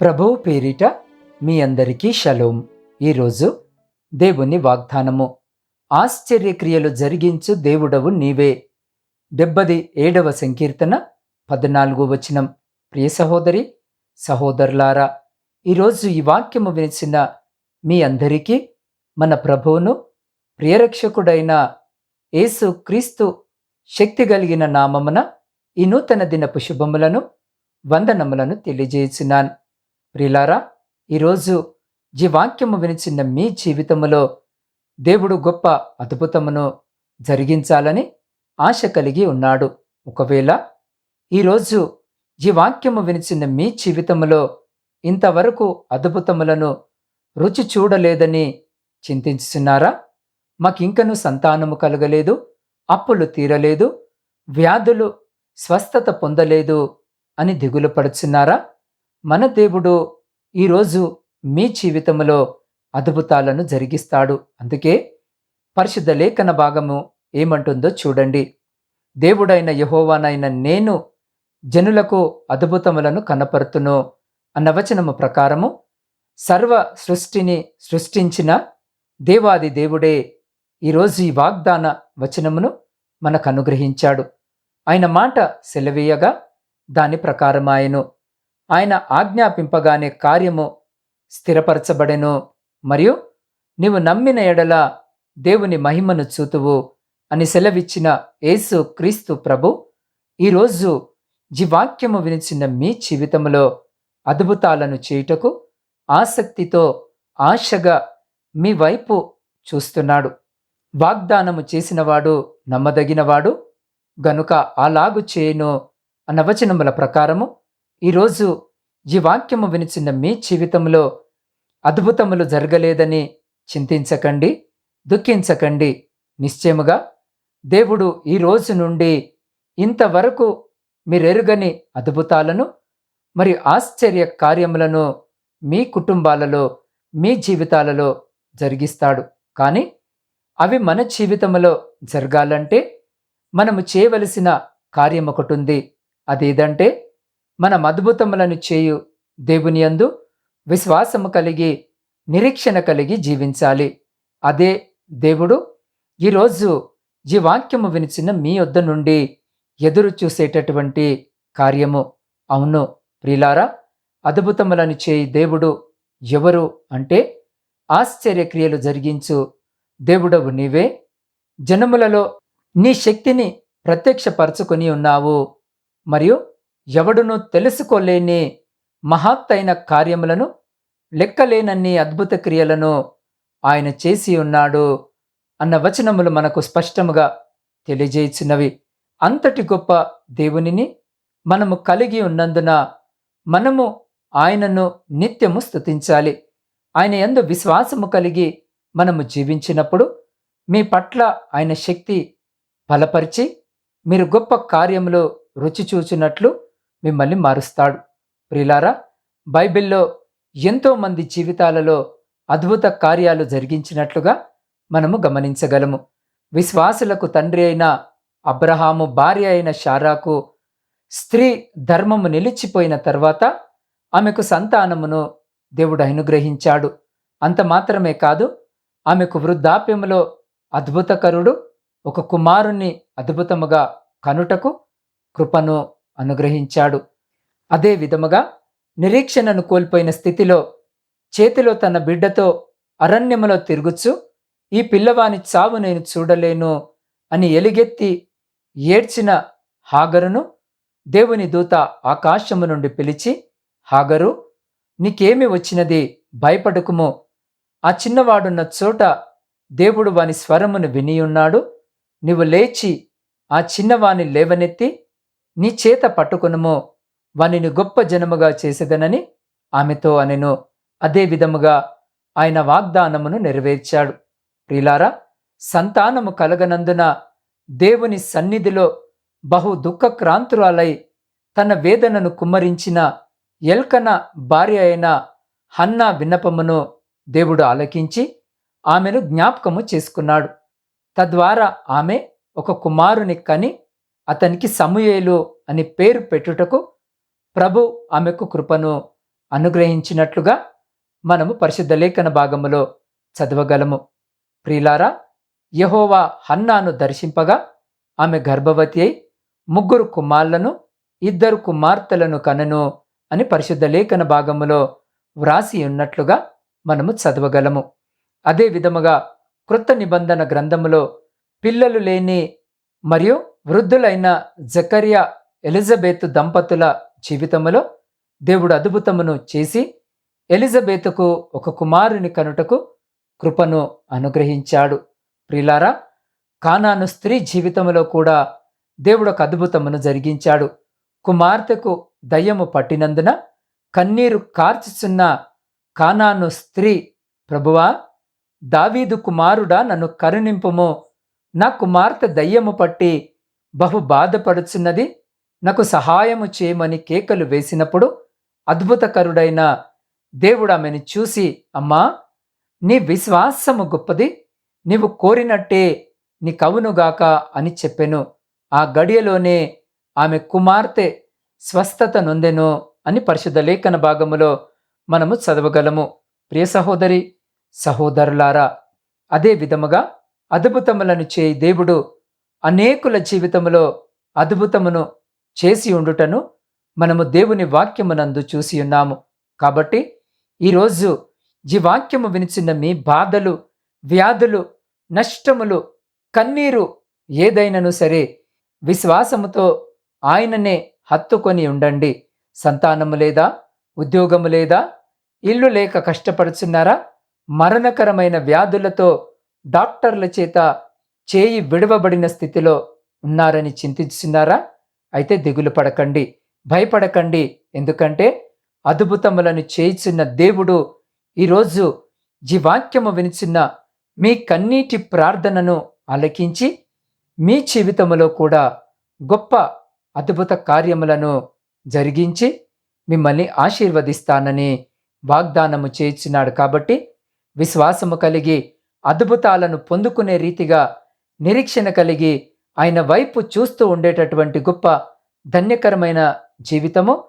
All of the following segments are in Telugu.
ప్రభువు పేరిట మీ అందరికీ షలోం. ఈరోజు దేవుని వాగ్దానము. ఆశ్చర్యక్రియలు జరిగించు దేవుడవు నీవే. డెబ్బది ఏడవ సంకీర్తన పద్నాలుగో వచనం. ప్రియ సహోదరి సహోదరులారా ఈరోజు ఈ వాక్యము వినిచిన మీ అందరికీ మన ప్రభువును ప్రియరక్షకుడైన యేసు క్రీస్తు శక్తి కలిగిన నామమున ఈ నూతన దినపు శుభములను వందనములను తెలియజేసినాను ప్రిలారా ఈరోజు ఈ వాక్యము వినిచిన మీ జీవితములో దేవుడు గొప్ప అద్భుతమును జరిగించాలని ఆశ కలిగి ఉన్నాడు. ఒకవేళ ఈరోజు ఈ వాక్యము వినిచిన మీ జీవితములో ఇంతవరకు అద్భుతములను రుచి చూడలేదని చింతించుతున్నారా మాకింకను సంతానము కలగలేదు అప్పులు తీరలేదు వ్యాధులు స్వస్థత పొందలేదు అని దిగులు పడుచున్నారా మన దేవుడు ఈరోజు మీ జీవితంలో అద్భుతాలను జరిగిస్తాడు. అందుకే పరిశుద్ధ లేఖన భాగము ఏమంటుందో చూడండి. దేవుడైన యహోవానైన నేను జనులకు అద్భుతములను కనపరుతును అన్న వచనము ప్రకారము సర్వ సృష్టిని సృష్టించిన దేవాది దేవుడే ఈరోజు ఈ వాగ్దాన వచనమును మనకు అనుగ్రహించాడు. ఆయన మాట సెలవీయగా దాని ప్రకారమాయను ఆయన ఆజ్ఞాపింపగానే కార్యము స్థిరపరచబడెను. మరియు నీవు నమ్మిన ఎడల దేవుని మహిమను చూతువు అని సెలవిచ్చిన యేసు క్రీస్తు ప్రభు ఈరోజు జీవాక్యము వినిచిన మీ జీవితంలో అద్భుతాలను చేయుటకు ఆసక్తితో ఆశగా మీ వైపు చూస్తున్నాడు. వాగ్దానము చేసినవాడు నమ్మదగినవాడు గనుక అలాగు చేయను అన్న వచనముల ప్రకారము ఈరోజు ఈ వాక్యము వినిచిన మీ జీవితంలో అద్భుతములు జరగలేదని చింతించకండి దుఃఖించకండి. నిశ్చయముగా దేవుడు ఈ రోజు నుండి ఇంతవరకు మీరెరుగని అద్భుతాలను మరి ఆశ్చర్య కార్యములను మీ కుటుంబాలలో మీ జీవితాలలో జరిగిస్తాడు. కానీ అవి మన జీవితంలో జరగాలంటే మనము చేయవలసిన కార్యం ఒకటి ఉంది. అదేదంటే మనం అద్భుతములను చేయు దేవుని యందు విశ్వాసము కలిగి నిరీక్షణ కలిగి జీవించాలి. అదే దేవుడు ఈరోజు ఈ వాక్యము వినిచిన మీ వద్ద నుండి ఎదురు చూసేటటువంటి కార్యము. అవును ప్రిలారా అద్భుతములను చేయి దేవుడు ఎవరు అంటే ఆశ్చర్యక్రియలు జరిగించు దేవుడవు నీవే. జనములలో నీ శక్తిని ప్రత్యక్షపరచుకొని ఉన్నావు. మరియు ఎవడును తెలుసుకోలేని మహత్తైన కార్యములను లెక్కలేనన్ని అద్భుత క్రియలను ఆయన చేసి ఉన్నాడు అన్న వచనములు మనకు స్పష్టముగా తెలియజేయుచున్నవి. అంతటి గొప్ప దేవునిని మనము కలిగి ఉన్నందున మనము ఆయనను నిత్యము స్తుతించాలి. ఆయన ఎందు విశ్వాసము కలిగి మనము జీవించినప్పుడు మీ పట్ల ఆయన శక్తి బలపరిచి మీరు గొప్ప కార్యములో రుచి చూచినట్లు మిమ్మల్ని మారుస్తాడు. ప్రిలారా బైబిల్లో ఎంతో మంది జీవితాలలో అద్భుత కార్యాలు జరిగించినట్లుగా మనము గమనించగలము. విశ్వాసులకు తండ్రి అయిన అబ్రహాము భార్య అయిన షారాకు స్త్రీ ధర్మము నిలిచిపోయిన తర్వాత ఆమెకు సంతానమును దేవుడు అనుగ్రహించాడు. అంత మాత్రమే కాదు ఆమెకు వృద్ధాప్యములో అద్భుతకరుడు ఒక కుమారుణ్ణి అద్భుతముగా కనుటకు కృపను అనుగ్రహించాడు. అదే విధముగా నిరీక్షణను కోల్పోయిన స్థితిలో చేతిలో తన బిడ్డతో అరణ్యములో తిరుగుచు ఈ పిల్లవాని చావు నేను చూడలేను అని ఎలుగెత్తి ఏడ్చిన హాగరును దేవుని దూత ఆకాశము నుండి పిలిచి హాగరు నీకేమి వచ్చినది? భయపడకుము. ఆ చిన్నవాడున్న చోట దేవుడు వాని స్వరమును వినియున్నాడు. నీవు లేచి ఆ చిన్నవాని లేవనెత్తి నీ చేత పట్టుకొనుము. వానిని గొప్ప జనముగా చేసేదనని ఆమెతో అనెను. అదే విధముగా ఆయన వాగ్దానమును నెరవేర్చాడు. ప్రిలారా సంతానము కలగనందున దేవుని సన్నిధిలో బహు దుఃఖక్రాంతురాలై తన వేదనను కుమ్మరించిన ఎల్కన భార్య అయిన హన్నా విన్నపమును దేవుడు ఆలకించి ఆమెను జ్ఞాపకము చేసుకున్నాడు. తద్వారా ఆమె ఒక కుమారుని కని అతనికి సమూయేలు అని పేరు పెట్టుటకు ప్రభు ఆమెకు కృపను అనుగ్రహించినట్లుగా మనము పరిశుద్ధ లేఖన భాగములో చదవగలము. ప్రిలారా యహోవా హన్నాను దర్శింపగా ఆమె గర్భవతి అయి ముగ్గురు కుమార్లను ఇద్దరు కుమార్తెలను కనను అని పరిశుద్ధ లేఖన భాగములో వ్రాసి ఉన్నట్లుగా మనము చదవగలము. అదే విధముగా కృత నిబంధన గ్రంథములో పిల్లలు లేని మరియు వృద్ధులైన జకర్యా ఎలిజబెత్ దంపతుల జీవితములో దేవుడు అద్భుతమును చేసి ఎలిజబెత్కు ఒక కుమారుని కనుటకు కృపను అనుగ్రహించాడు. ప్రిలారా కానాను స్త్రీ జీవితంలో కూడా దేవుడు ఒక అద్భుతమును జరిగించాడు. కుమార్తెకు దయ్యము పట్టినందున కన్నీరు కార్చుచున్న కానాను స్త్రీ ప్రభువా దావీదు కుమారుడా నన్ను కరుణింపుము. నా కుమార్తె దయ్యము పట్టి బహు బాధపడుచున్నది. నాకు సహాయము చేయమని కేకలు వేసినప్పుడు అద్భుతకరుడైన దేవుడు ఆమెను చూసి అమ్మా నీ విశ్వాసము గొప్పది. నీవు కోరినట్టే నీ కవునుగాక అని చెప్పెను. ఆ గడియలోనే ఆమె కుమార్తె స్వస్థత నొందెను అని పరిశుద్ధ లేఖన భాగములో మనము చదవగలము. ప్రియ సహోదరి సహోదరులారా అదే విధముగా అద్భుతములను చేయి దేవుడు అనేకుల జీవితములో అద్భుతమును చేసి ఉండుటను మనము దేవుని వాక్యమునందు చూసి ఉన్నాము. కాబట్టి ఈరోజు ఈ వాక్యము వినిచిన మీ బాధలు వ్యాధులు నష్టములు కన్నీరు ఏదైనను సరే విశ్వాసముతో ఆయననే హత్తుకొని ఉండండి. సంతానము లేదా ఉద్యోగము లేదా ఇల్లు లేక కష్టపడుచున్నారా? మరణకరమైన వ్యాధులతో డాక్టర్ల చేత చేయి విడవబడిన స్థితిలో ఉన్నారని చింతిస్తున్నారా? అయితే దిగులు పడకండి భయపడకండి. ఎందుకంటే అద్భుతములను చేయిచున్న దేవుడు ఈరోజు జీవాక్యము వినిచిన్న మీ కన్నీటి ప్రార్థనను ఆలకించి మీ జీవితములో కూడా గొప్ప అద్భుత కార్యములను జరిగించి మిమ్మల్ని ఆశీర్వదిస్తానని వాగ్దానము చేయించినాడు కాబట్టి విశ్వాసము కలిగి అద్భుతాలను పొందుకునే రీతిగా నిరీక్షణ కలిగి ఆయన వైపు చూస్తూ ఉండేటటువంటి గొప్ప ధన్యకరమైన జీవితము.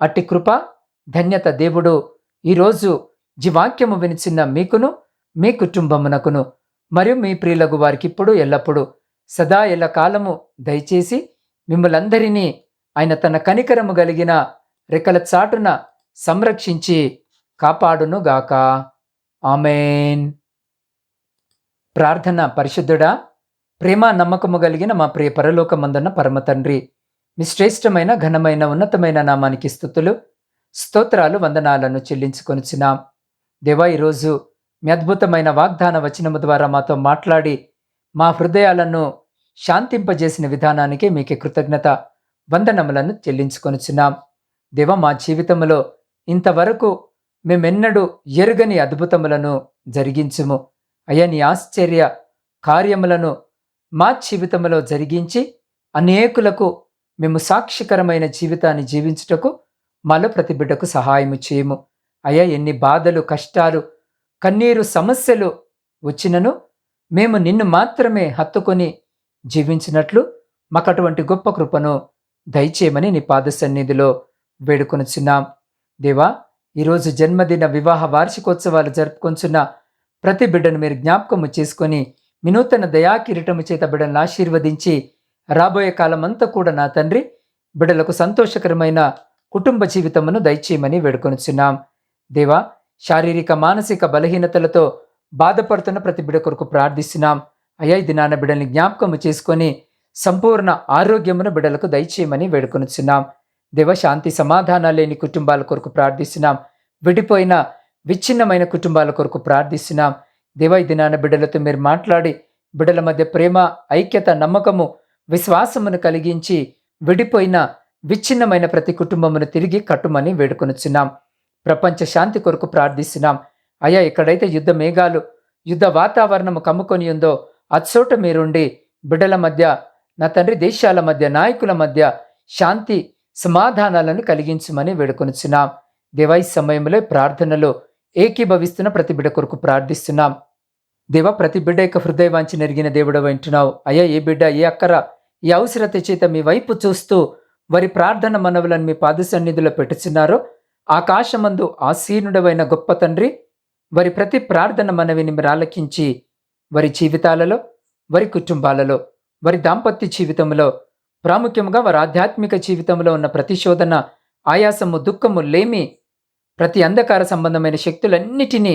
అట్టి కృప ధన్యత దేవుడు ఈరోజు జీవాక్యము వినిచిన మీకును మీ కుటుంబమునకును మరియు మీ ప్రియులకు వారికి ఇప్పుడు ఎల్లప్పుడూ సదా ఎల్ల కాలము దయచేసి మిమ్మలందరినీ ఆయన తన కనికరము కలిగిన రెక్కల చాటున సంరక్షించి కాపాడునుగాక ఆమెన్. ప్రార్థన పరిశుద్ధుడా ప్రేమ నమ్మకము కలిగిన మా ప్రియ పరలోకమందన్న పరమ తండ్రి. మీ శ్రేష్టమైన ఘనమైన ఉన్నతమైన నామానికి స్థుతులు. స్తోత్రాలు వందనాలను చెల్లించుకొనిచ్చినాం దేవా ఈరోజు మీ అద్భుతమైన వాగ్దాన వచనము ద్వారా మాతో మాట్లాడి మా హృదయాలను శాంతింపజేసిన విధానానికి మీకు కృతజ్ఞత వందనములను చెల్లించుకొనిచున్నాం. దేవ మా జీవితంలో ఇంతవరకు మేమెన్నడూ ఎరుగని అద్భుతములను జరిగించుము. అయ్యా నీ ఆశ్చర్య కార్యములను మా జీవితంలో జరిగించి అనేకులకు మేము సాక్షికరమైన జీవితాన్ని జీవించుటకు మల ప్రతి బిడ్డకు సహాయము చేయము. అయ్యా ఎన్ని బాధలు కష్టాలు కన్నీరు సమస్యలు వచ్చినను మేము నిన్ను మాత్రమే హత్తుకొని జీవించినట్లు మాకు అటువంటి గొప్ప కృపను దయచేయమని నీ పాద సన్నిధిలో వేడుకొనుచున్నాం. దేవా ఈరోజు జన్మదిన వివాహ వార్షికోత్సవాలు జరుపుకొంచున్న ప్రతి బిడ్డను మీరు జ్ఞాపకము చేసుకొని వినూతన దయాకిరీటము చేత బిడ్డలను ఆశీర్వదించి రాబోయే కాలమంతా కూడా నా తండ్రి బిడ్డలకు సంతోషకరమైన కుటుంబ జీవితమును దయచేయమని వేడుకొనిచున్నాం. దేవా శారీరక మానసిక బలహీనతలతో బాధపడుతున్న ప్రతి బిడ్డ కొరకు ప్రార్థిస్తున్నాం. అయ్యా ఇది నాన్న బిడ్డల్ని జ్ఞాపకము చేసుకొని సంపూర్ణ ఆరోగ్యమును బిడ్డలకు దయచేయమని వేడుకొనిచున్నాం. దేవ శాంతి సమాధానాలు లేని కుటుంబాల కొరకు ప్రార్థిస్తున్నాం. విడిపోయిన విచ్ఛిన్నమైన కుటుంబాల కొరకు ప్రార్థిస్తున్నాం. దివై ఇది నాన్న బిడ్డలతో మీరు మాట్లాడి బిడ్డల మధ్య ప్రేమ ఐక్యత నమ్మకము విశ్వాసమును కలిగించి విడిపోయిన విచ్ఛిన్నమైన ప్రతి కుటుంబమును తిరిగి కట్టుమని వేడుకొనుచున్నాం. ప్రపంచ శాంతి కొరకు ప్రార్థిస్తున్నాం. అయ్యా ఎక్కడైతే యుద్ధ మేఘాలు యుద్ధ వాతావరణము కమ్ముకొని ఉందో అచ్చోట మీరుండి బిడ్డల మధ్య నా తండ్రి దేశాల మధ్య నాయకుల మధ్య శాంతి సమాధానాలను కలిగించమని వేడుకొనుచున్నాం. దేవా సమయంలో ప్రార్థనలో ఏకీభవిస్తున్న ప్రతి బిడ్డ కొరకు ప్రార్థిస్తున్నాం. దేవ ప్రతి బిడ్డ యొక్క హృదయవాంచి నెరిగిన దేవుడు వింటున్నావు. అయ్యా ఏ బిడ్డ ఏ అక్కర ఈ అవసరత చేత మీ వైపు చూస్తూ వారి ప్రార్థన మనవులను మీ పాద సన్నిధిలో పెట్టుచున్నారో ఆకాశమందు ఆసీనుడవైన గొప్ప తండ్రి వారి ప్రతి ప్రార్థన మనవిని మీరు ఆలకించి వారి జీవితాలలో వారి కుటుంబాలలో వారి దాంపత్య జీవితంలో ప్రాముఖ్యంగా వారి ఆధ్యాత్మిక జీవితంలో ఉన్న ప్రతిశోధన ఆయాసము దుఃఖము లేమి ప్రతి అంధకార సంబంధమైన శక్తులన్నిటినీ